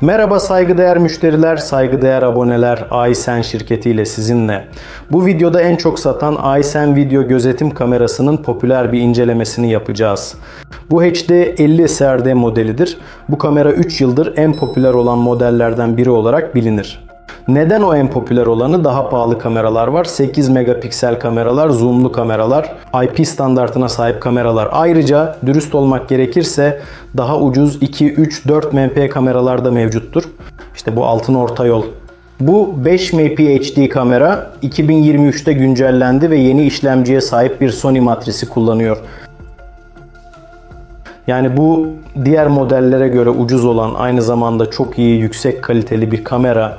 Merhaba saygıdeğer müşteriler, saygıdeğer aboneler, Aysen şirketi ile sizinle. Bu videoda en çok satan Aysen video gözetim kamerasının popüler bir incelemesini yapacağız. Bu HD 50 SRD modelidir. Bu kamera 3 yıldır en popüler olan modellerden biri olarak bilinir. Neden o en popüler olanı? Daha pahalı kameralar var. 8 megapiksel kameralar, zoomlu kameralar, IP standartına sahip kameralar. Ayrıca dürüst olmak gerekirse daha ucuz 2, 3, 4 MP kameralar da mevcuttur. İşte bu altın orta yol. Bu 5 MP HD kamera 2023'te güncellendi ve yeni işlemciye sahip bir Sony matrisi kullanıyor. Yani bu diğer modellere göre ucuz olan aynı zamanda çok iyi yüksek kaliteli bir kamera.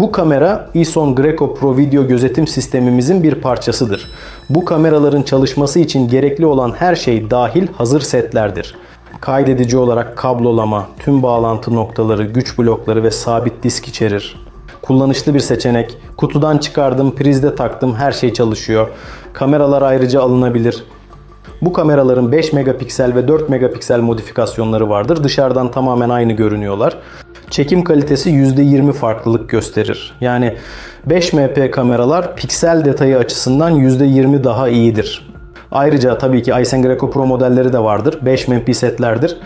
Bu kamera Ison Greco Pro video gözetim sistemimizin bir parçasıdır. Bu kameraların çalışması için gerekli olan her şey dahil hazır setlerdir. Kaydedici olarak kablolama, tüm bağlantı noktaları, güç blokları ve sabit disk içerir. Kullanışlı bir seçenek. Kutudan çıkardım, prizde taktım, her şey çalışıyor. Kameralar ayrıca alınabilir. Bu kameraların 5 megapiksel ve 4 megapiksel modifikasyonları vardır. Dışarıdan tamamen aynı görünüyorlar. Çekim kalitesi %20 farklılık gösterir. Yani 5 MP kameralar piksel detayı açısından %20 daha iyidir. Ayrıca tabii ki Aysen Greco Pro modelleri de vardır. 5 MP setlerdir.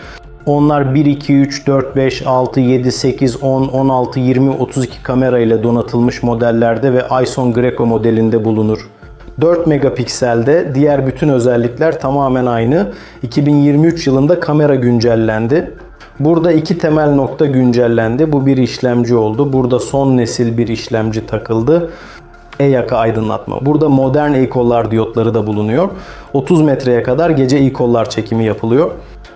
Onlar 1, 2, 3, 4, 5, 6, 7, 8, 10, 16, 20, 32 kamera ile donatılmış modellerde ve Ison Greco modelinde bulunur. 4 megapikselde diğer bütün özellikler tamamen aynı. 2023 yılında kamera güncellendi. Burada iki temel nokta güncellendi. Bu bir işlemci oldu. Burada son nesil bir işlemci takıldı. E-yaka aydınlatma. Burada modern e-kollar diyotları da bulunuyor. 30 metreye kadar gece e-kollar çekimi yapılıyor.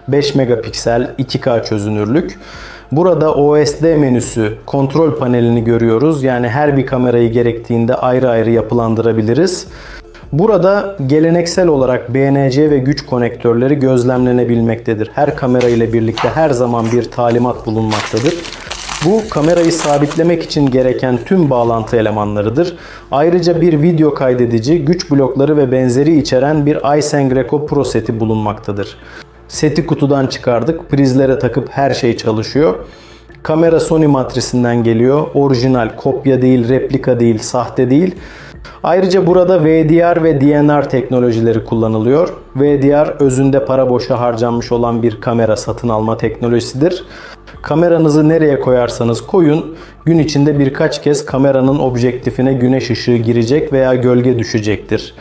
5 megapiksel 2K çözünürlük. Burada OSD menüsü kontrol panelini görüyoruz. Yani her bir kamerayı gerektiğinde ayrı ayrı yapılandırabiliriz. Burada geleneksel olarak BNC ve güç konektörleri gözlemlenebilmektedir. Her kamera ile birlikte her zaman bir talimat bulunmaktadır. Bu kamerayı sabitlemek için gereken tüm bağlantı elemanlarıdır. Ayrıca bir video kaydedici, güç blokları ve benzeri içeren bir Aysen Greco Pro seti bulunmaktadır. Seti kutudan çıkardık. Prizlere takıp her şey çalışıyor. Kamera Sony matrisinden geliyor. Orijinal, kopya değil, replika değil, sahte değil. Ayrıca burada VDR ve DNR teknolojileri kullanılıyor. VDR özünde para boşa harcanmış olan bir kamera satın alma teknolojisidir. Kameranızı nereye koyarsanız koyun, gün içinde birkaç kez kameranın objektifine güneş ışığı girecek veya gölge düşecektir.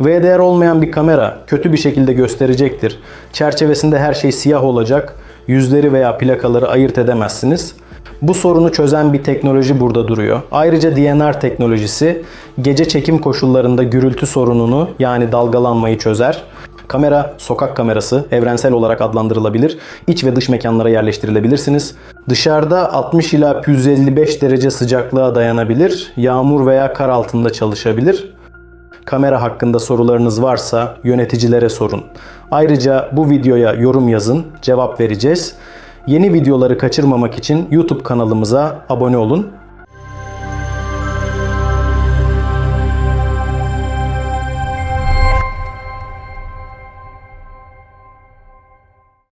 VDR olmayan bir kamera kötü bir şekilde gösterecektir. Çerçevesinde her şey siyah olacak. Yüzleri veya plakaları ayırt edemezsiniz. Bu sorunu çözen bir teknoloji burada duruyor. Ayrıca DNR teknolojisi gece çekim koşullarında gürültü sorununu yani dalgalanmayı çözer. Kamera sokak kamerası evrensel olarak adlandırılabilir. İç ve dış mekanlara yerleştirilebilirsiniz. Dışarıda 60 ila 155 derece sıcaklığa dayanabilir. Yağmur veya kar altında çalışabilir. Kamera hakkında sorularınız varsa yöneticilere sorun. Ayrıca bu videoya yorum yazın, cevap vereceğiz. Yeni videoları kaçırmamak için YouTube kanalımıza abone olun.